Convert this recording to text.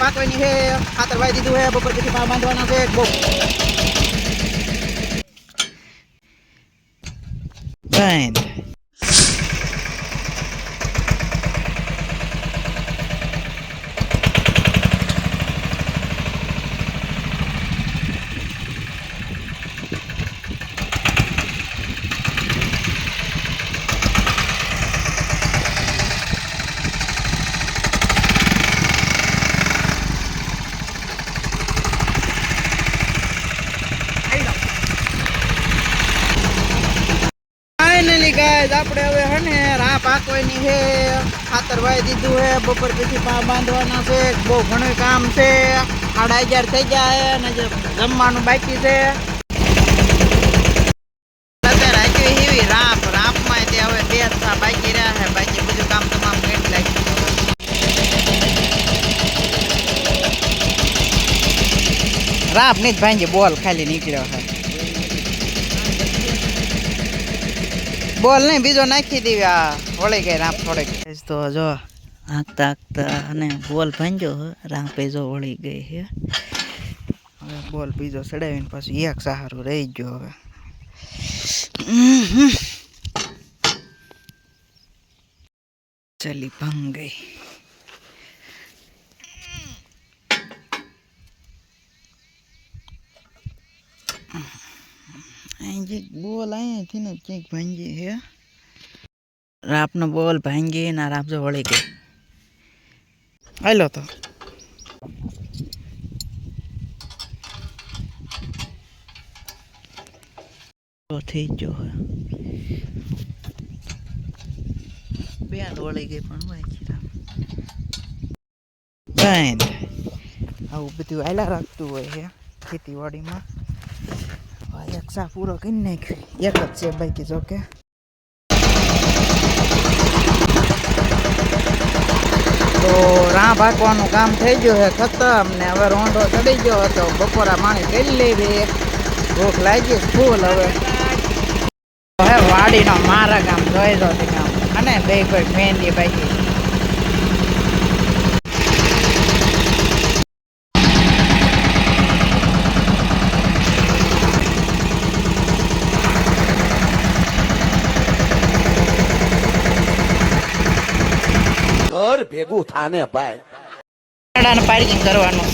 પાકવાની છે ખાતર વાઈ દીધું છે બપોર પછી પાક બાંધવાના છે. બહુ. બંધ ગાઈઝ આપણે હવે હે ને રા પાકવાની છે. ખાતર વાઈ દીધું છે, બપોર પછી પા બાંધવાના છે. બહુ ઘણું કામ છે. સાડા અગિયાર થઈ ગયા છે અને જે જમવાનું બાકી છે. અત્યારે રાપ રાપમાં તે હવે બે થા બાકી રહ્યા છે. બાકી બધું કામ તમામ રાપ નહીં ભાંગી બોલ ખાલી નીકળ્યો છે. બોલ નહીં, બીજો નાખી દેવી આ વળી ગઈ રાપ થોડીક તો જો આંકતા આંકતા અને બોલ ભાંગ્યો રાપે જો વળી ગઈ હે. હવે બોલ બીજો ચડાવીને પછી એક સહારો રહી ગયો હવે. ચલી ભંગ ગઈ. અહીં બોલ અહીંયાથી ને ચેક ભાંગી છે રાપનો બોલ ભાંગી ને રાપ જો વળી ગઈ હાલો તો. થઈ ગયો બેન વળી ગઈ પણ વાંચી આવું બધું આયલા રાખતું હોય છે ખેતીવાડીમાં. એક સા પૂરો કરી નાખ્યો એક જ છે બાકી જો કે તો રા ભાગવાનું કામ થઈ ગયું છે ખતમ ને હવે રોંઢો ચડી ગયો હતો બપોરા માણી કરી લેવી ભૂખ લાગી ફૂલ હવે હવે વાડીનો મારા કામ જોઈ દો કામ અને બે કોઈ મહેંદી બાકી ભેગું થાને ભાઈ. પાર્કિંગ કરવાનું.